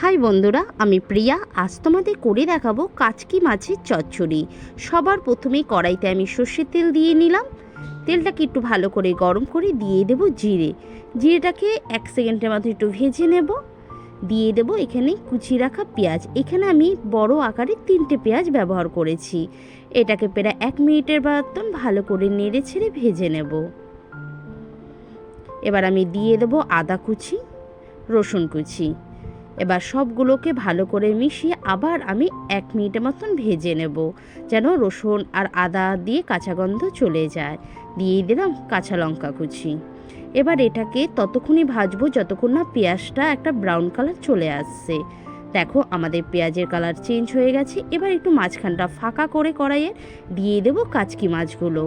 High বন্ধুরা, আমি প্রিয়া। আজ তোমাদের করে দেখাবো কাচকি মাছের চচ্চড়ি। সবার প্রথমে কড়াইতে আমি সর্ষের তেল দিয়ে নিলাম। তেলটাকে একটু ভালো করে গরম করে দিয়ে দেব জিরে। জিরেটাকে এক সেকেন্ডের মতো একটু ভেজে নেব। দিয়ে দেব এখানে কুচি রাখা পেঁয়াজ। এখানে আমি বড় আকারে তিনটে পেঁয়াজ ব্যবহার করেছি। এটাকে প্রায় এক মিনিটের মতন ভালো করে নেড়ে ছেড়ে ভেজে নেব। এবার আমি দিয়ে দেব আদা কুচি, রসুন কুচি। এবার সবগুলোকে ভালো করে মিশিয়ে আবার আমি এক মিনিটের মতন ভেজে নেব, যেন রসুন আর আদা দিয়ে কাঁচা গন্ধ চলে যায়। দিয়ে দিলাম কাঁচা লঙ্কা কুচি। এবার এটাকে ততক্ষণই ভাজবো যতক্ষণ না পেঁয়াজটা একটা ব্রাউন কালার চলে আসছে। দেখো আমাদের পেঁয়াজের কালার চেঞ্জ হয়ে গেছে, এবার একটু মাঝখানটা ফাঁকা করে কড়াইয়ে দিয়ে দেবো কাচকি মাছগুলো।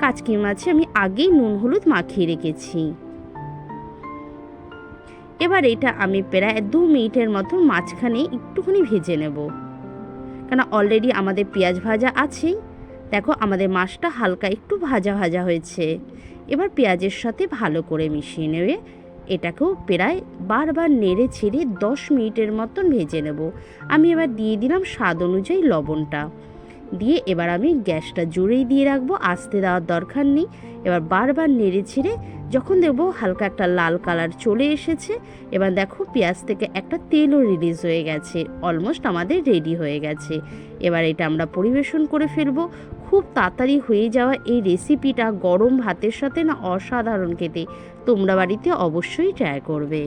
কাচকি মাছে আমি আগেই নুন হলুদ মাখিয়ে রেখেছি। এবার এটা আমি প্রায় দু মিনিটের মতো মাঝখানে একটুখানি ভেজে নেব। কেন অলরেডি আমাদের পেঁয়াজ ভাজা আছেই দেখো আমাদের মাছটা হালকা একটু ভাজা ভাজা হয়েছে। এবার পেঁয়াজের সাথে ভালো করে মিশিয়ে নেবে। এটাকেও প্রায় বারবার নেড়ে ছেড়ে দশ মিনিটের মতন ভেজে নেব। আমি এবার দিয়ে দিলাম স্বাদ অনুযায়ী লবণটা। দিয়ে এবার আমি গ্যাসটা জোরেই দিয়ে রাখব, আস্তে দেওয়ার দরকার নেই। এবার বারবার নেড়ে ছেড়ে যখন দেখব হালকা একটা লাল কালার চলে এসেছে, এবার দেখো পেঁয়াজ থেকে একটা তেলও রিলিজ হয়ে গেছে অলমোস্ট আমাদের রেডি হয়ে গেছে। এবার এটা আমরা পরিবেশন করে ফেলব। খুব তাড়াতাড়ি হয়ে যাওয়া এই রেসিপিটা গরম ভাতের সাথে না অসাধারণ খেতে, তোমরা বাড়িতে অবশ্যই ট্রাই করবে।